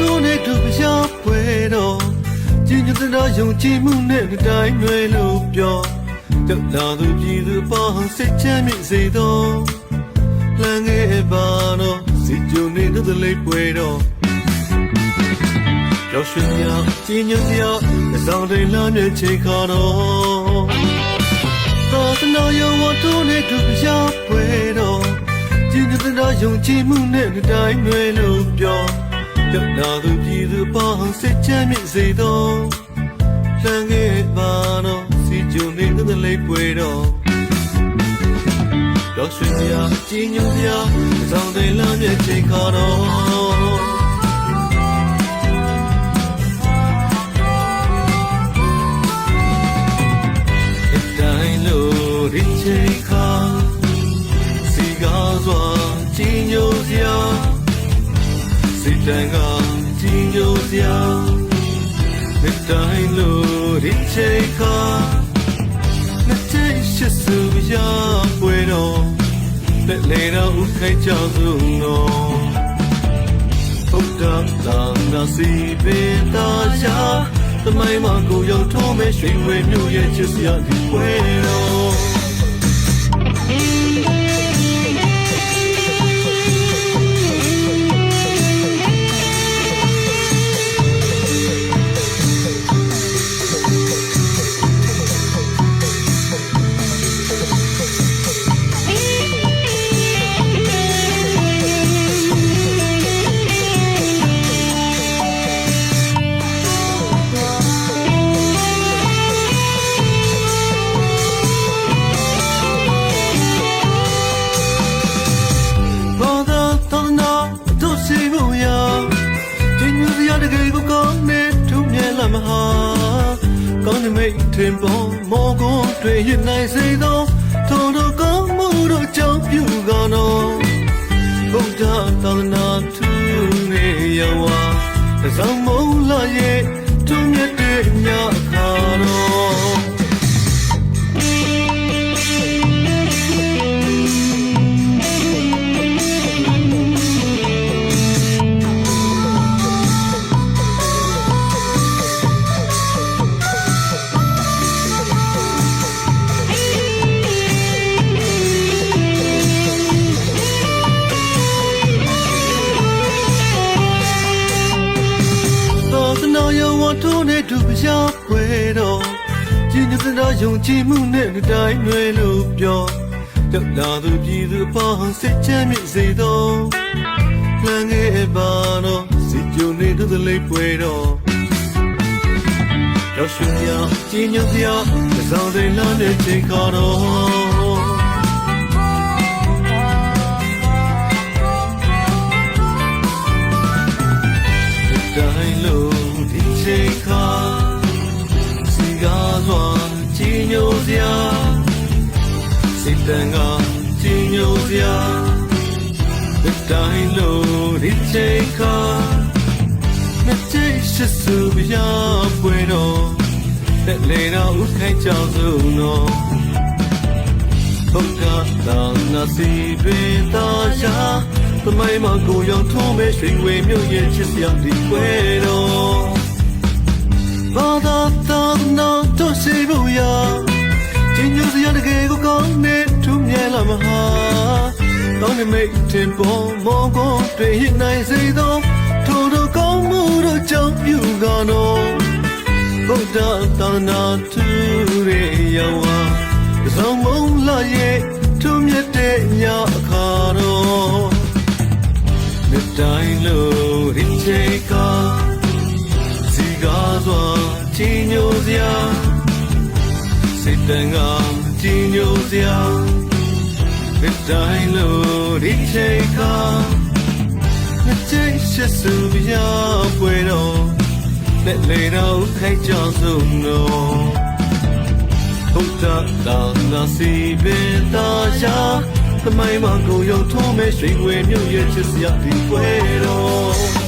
ထိုးနေသူပြားပွဲတော့ကျင်းကျတဲ့ယုံကြည်မှုနဲ့တိုင်းရွယ်လို့ပြောတက်လာသူပြည်သူပေါင်းစိတ်ချမ်းမြေ့စေတော့လမ်းငယ်ပါတော့စီကြုံနေတဲ့လေးပွဲတော့ရောက်ရှင်ရကျင်းညစရာအဆောင်တွေလမ်းမြေချိန်ခါတော့သာသနာရောဝထိုးနေသူပြားပွဲတော့ကျင်းကျတဲ့ယုံကြည်မှုနဲ့တိုင်းရွယ်လို့ပြော တက်လာသူပြည်သူပေါင်းစိတ်ချမ်းမြေ့စေတော့လမ်းငယ်ပါတော့စီကြုံနေတဲ့လေးပွဲတော့ရောက်ရွှေစရာကြီးညိုစရာစောင်းတွေလမ်းမြချိန်ခါတော့အတိုင်းလို့ဒီချိန်ခါစီကားစွာကြီးညိုစရာစိ တ်တန်ကကြီးညိုစရာအတိုင်းလို့ဒီချိန်ခါနှစ်ချိတ်ရှိစုရပွဲတော်လက်လေတော့ဥခိုင်ကြောက်စုံတော်ဘုဒ္ဓသာနာစီပေတာရှာသမိုင်းမှာကိုရောက်ထုံးမဲ့ရွှေဝဲမြို့ရဲ့ချစ်စရာဒီပွဲတော် မုံလာရဲ့ထုံမြဲတဲ့ညခါတော် နေသူပြားပွဲတော့ကျင်းတဲ့ယုံကြည်မှုနဲ့တိုင်းရွယ်လို့ပြောတက်လာသူပြည်သူပေါင်းစိတ်ချမ်းမြေ့စေတော့လမ်းငယ်ပါတော့စီကြုံနေတဲ့လေးပွဲတော့ရောက်ရှင်ရကျင်းညွတ်ပြအဆောင်တွေလမ်းနဲ့ချိန်ခါတော့တိုင်းလို့ဒီချိန်ခါစီကား စွာကြီးညိုစရာစိတ်တန်ကကြီးညိုစရာဒီတိုင်းလို့ဒီချိန်ခါနှစ်ချိတ်ရှိစုပြပွဲတော့လက်လေတော့ဥခိုင်ကြောက်စုံတော့ဘုရားသာနာစီပေတာရှာသမိုင်းမှာကိုရောက်ထုံးမဲ့ရွှေဝေမြို့ရဲ့ချစ်စရာဒီပွဲတော် ဘာသာသာနာတို့စီဘူးယာကျင်းညူစရာတကယ်ကိုကောင်းနေသူမြဲလာမဟာတောင်းနေမိတ်တင်ပေါ်မောကိုတွေ့ရနိုင်စေသောထိုတို့ကောင်းမှုတို့ကြောင့်ပြုကနောဘုရားသာနာသူရေယောဝါသောမုံလာရဲ့သူမြတ်တဲ့ညအခါတော်နှစ်တိုင်းလို့ရင်းချေကစီ ကားစွာချင်းညိုစရာစိတ်တန်ကချင်းညိုစရာနှစ်တိုင်းလို့ရင်းချေကနှစ်ချိတ်ရှိစုပြပွဲတော့လက်လေတော့ခိုက်ကြောင်စုံတော့ဘုရားတောင်းနာစီပင်တာရှာသမိုင်းမှာကိုရောက်ထုံးမဲ့ရွှေဝေမြို့ရဲ့ချစ်စရာဒီပွဲတော်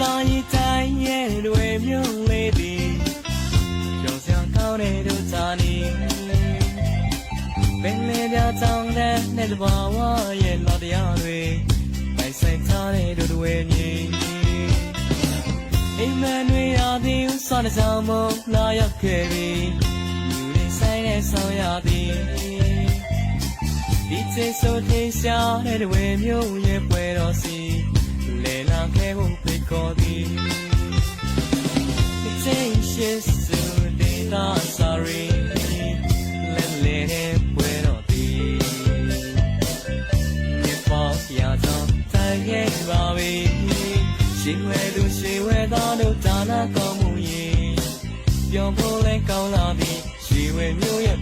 သာရင်တိုင်းရဲ့တွေမြုံလေးသည်ကြောင်ဆောင်ကောင်းတဲ့တို့သာနေပင်လေးပြဆောင်တဲ့နဲ့တဘာဝရဲ့လော်တရားတွေပိုင်ဆိုင်ထားတဲ့တို့တွေမြင်အိမ်မန်တွေရာသီဥစားတဲ့ဆောင်မလာရောက်ခဲ့ပြီးလူတွေဆိုင်တဲ့ဆောင်ရသည်ဒီချေဆိုထေရှားတဲ့တွေမြုံရဲ့ပွဲတော်စီလေလာခဲ့ဖို့ ဖိတ်ခေါ်သည် Changes to data sorry let let it ပွဲတော်သည်မြေပေါ်ပြတော့တိုင်းရဲ့ပါပြီရှင်ဝဲသူရှင်ဝဲသားတို့ဒါနာကောင်းမှုရင်ပြောဖို့လဲကောင်းလာပြီရှင်ဝဲမျိုးရဲ့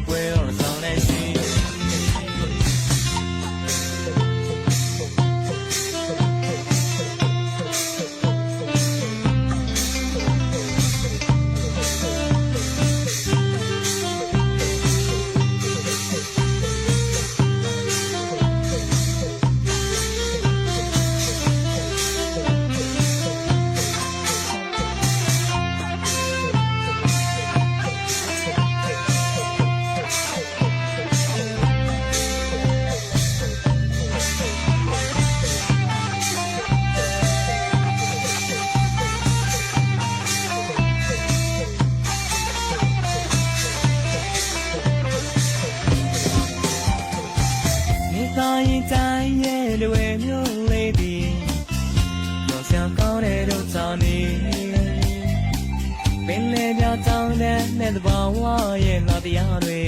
ပြတောင်းတဲ့နဲ့တဘာဝရဲ့လာတရားတွေ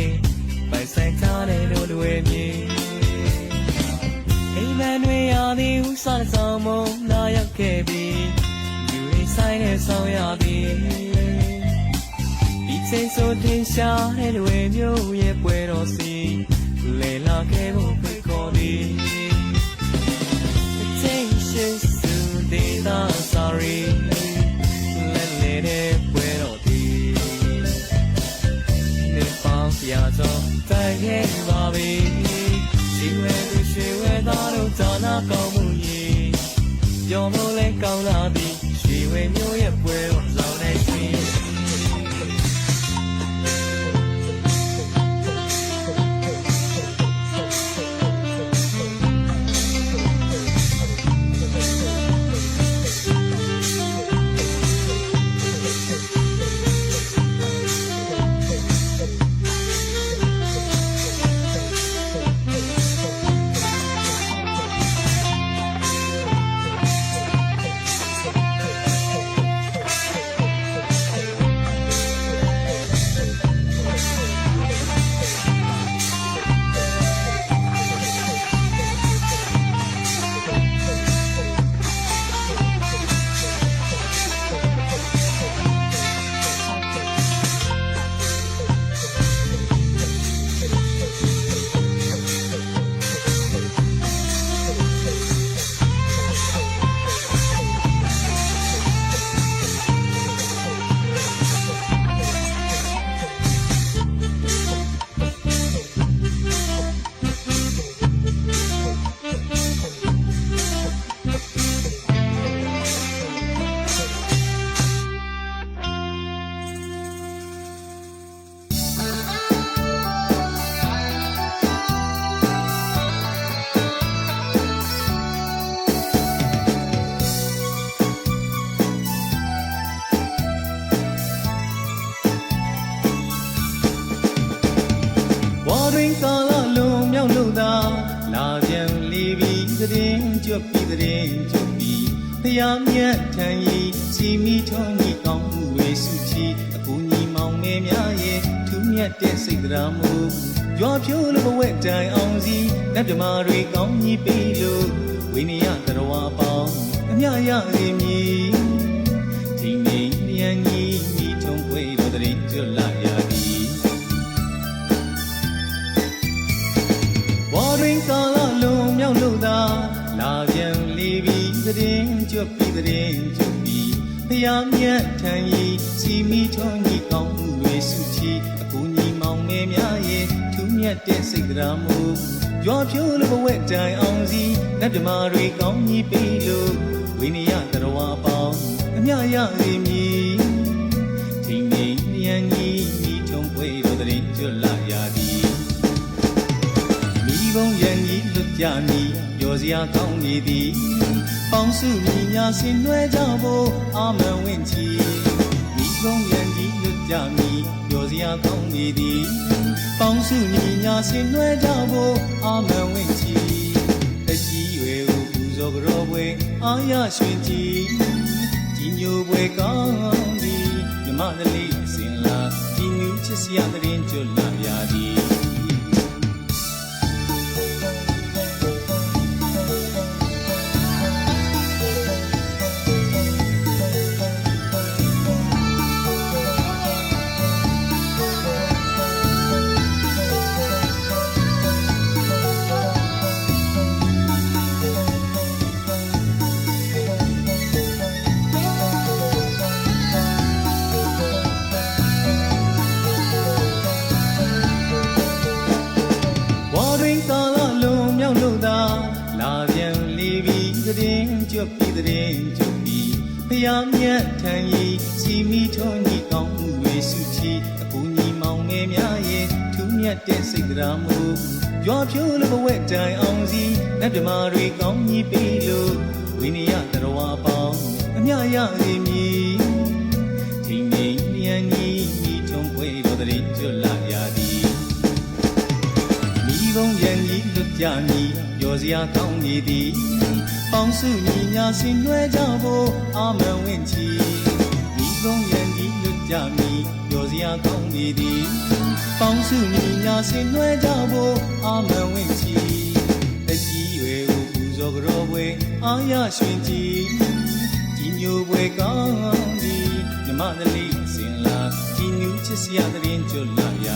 ပိုင်ဆိုင်ထားတဲ့တို့တွေမြင်အိမ်မန်တွေရာသည်ဥစားတဲ့ဆောင်မလာရောက်ခဲ့ပြီလူတွေဆိုင်တဲ့ဆောင်ရသည်ဒီချိန်ဆိုတင်ရှားတဲ့တွေမျိုးရဲ့ပွဲတော်စီလေလာခဲ့ဖို့ဖိတ်ခေါ်သည် Attention to data sorry ပြောမို့လဲကောင်းလာသ ကာလလုံးမြောက်လို့သာလာပြန်လေပြီသတင်းကြွပြီသတင်းကြွပြီဖျားမြတ်ထံဤစီမီထွန်ဤကောင်းမှုတွေစုချီအကူညီမောင်မဲများရဲ့ထူးမြတ်တဲ့စိတ်တရားမှုရွာဖြိုးလို့ဘဝက်တိုင်အောင်စီလက်ပြမာတွေကောင်းကြီးပေးလို့ဝိနည်းတရဝအပေါင်းအမြရရမည် ဝါရင်ကာလလုံးမြောက်လို့သာလာပြန်လေပြီသတင်းကြွပြီသတင်းကြွပြီဖျားမြတ်ထံဤစီမီထွန်ကြီးကောင်းမှုတွေစုချီအကူညီမောင်မဲများရဲ့ထူးမြတ်တဲ့စိတ်တရားမှုရွာဖြိုးလို့ဘဝက်တိုင်အောင်စီလက်ဓမာတွေကောင်းကြီးပေးလို့ဝိနည်းတရဝအပေါင်းအမြရရမည်ဒီနေမြန်ကြီးမိထုံပွေတော်တော်တဲ့ကျွတ်လာရသည် မိဘုံရန်ကြီးလွတ်ကြမည်ပြောစရာကောင်းနေသည်ပေါင်းစုညီညာဆင်နွှဲကြဖို့အာမန်ဝင်ချီမိဘုံရန်ကြီးလွတ်ကြမည်ပြောစရာကောင်းနေသည်ပေါင်းစုညီညာဆင်နွှဲကြဖို့အာမန်ဝင်ချီတရှိရွယ်ကိုပူဇော်ကြောပွဲအာရရွှင်ကြည်ကြီးညိုပွဲကောင်းသည်မြမတလေးအစင်လာကြီးညူချစ်စရာတရင်ကျွတ်လာရသည် ဘဝက်တိုင်အောင်စီလက်ပြမာတွေကောင်းကြီးပြီးလို့ဝိနည်းတရဝါပေါင်းအမြရစီမီထိန်နေမြန်ကြီးမိထုံပွဲတော်တဲ့ကျွတ်လာရသည်မိဘုံရန်ကြီးလွတ်ကြမည်ရောစရာကောင်းနေသည်ပေါင်းစုညီညာဆင်နွှဲကြဖို့အာမန်ဝင်ချီမိဘုံရန်ကြီးလွတ်ကြမည်ရောစရာကောင်းနေသည် ပေါင်းစုညီညာဆင်နွှဲကြဖို့အာမန်ဝင်ချီတရှိရွယ်ကိုပူဇော်ကြောပွဲအာရရွှင်ကြည်ကြီးညိုပွဲကောင်းသည်မြမတလေးအစင်လာကြီးညူချစ်စရာတရင်ကျွတ်လာရ